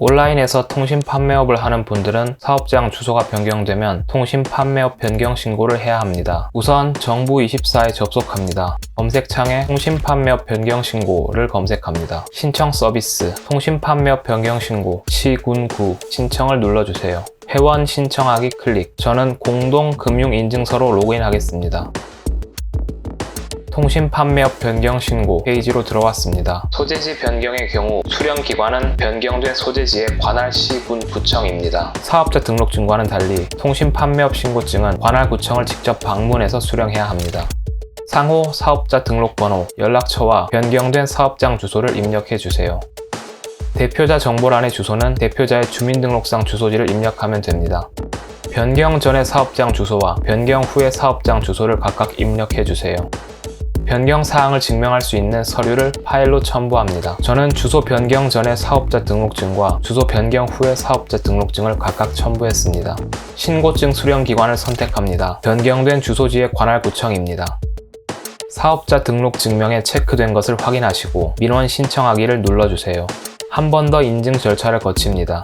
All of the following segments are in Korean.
온라인에서 통신 판매업을 하는 분들은 사업장 주소가 변경되면 통신 판매업 변경 신고를 해야 합니다. 우선 정부24에 접속합니다. 검색창에 통신 판매업 변경 신고를 검색합니다. 신청 서비스, 통신 판매업 변경 신고, 시군구 신청을 눌러주세요. 회원 신청하기 클릭. 저는 공동 금융 인증서로 로그인하겠습니다. 통신 판매업 변경 신고 페이지로 들어왔습니다. 소재지 변경의 경우 수령 기관은 변경된 소재지의 관할 시군 구청입니다. 사업자 등록증과는 달리 통신 판매업 신고증은 관할 구청을 직접 방문해서 수령해야 합니다. 상호 사업자 등록번호, 연락처와 변경된 사업장 주소를 입력해 주세요. 대표자 정보란의 주소는 대표자의 주민등록상 주소지를 입력하면 됩니다. 변경 전의 사업장 주소와 변경 후의 사업장 주소를 각각 입력해 주세요. 변경 사항을 증명할 수 있는 서류를 파일로 첨부합니다. 저는 주소 변경 전의 사업자 등록증과 주소 변경 후의 사업자 등록증을 각각 첨부했습니다. 신고증 수령 기관을 선택합니다. 변경된 주소지의 관할구청입니다. 사업자 등록 증명에 체크된 것을 확인하시고 민원 신청하기를 눌러주세요. 한 번 더 인증 절차를 거칩니다.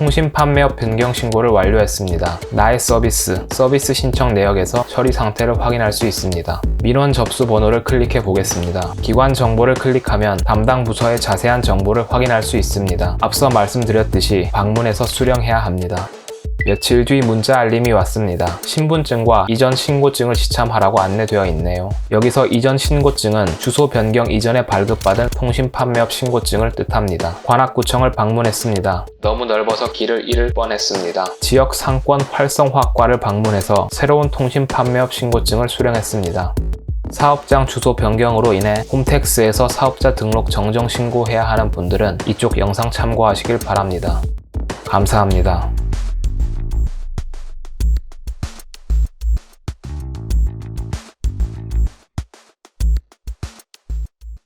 통신 판매업 변경 신고를 완료했습니다. 나의 서비스, 서비스 신청 내역에서 처리 상태를 확인할 수 있습니다. 민원 접수 번호를 클릭해 보겠습니다. 기관 정보를 클릭하면 담당 부서의 자세한 정보를 확인할 수 있습니다. 앞서 말씀드렸듯이 방문해서 수령해야 합니다. 며칠 뒤 문자 알림이 왔습니다. 신분증과 이전 신고증을 시참하라고 안내되어 있네요. 여기서 이전 신고증은 주소 변경 이전에 발급받은 통신 판매업 신고증을 뜻합니다. 관악구청을 방문했습니다. 너무 넓어서 길을 잃을 뻔했습니다. 지역 상권 활성화과를 방문해서 새로운 통신 판매업 신고증을 수령했습니다. 사업장 주소 변경으로 인해 홈택스에서 사업자 등록 정정 신고해야 하는 분들은 이쪽 영상 참고하시길 바랍니다. 감사합니다.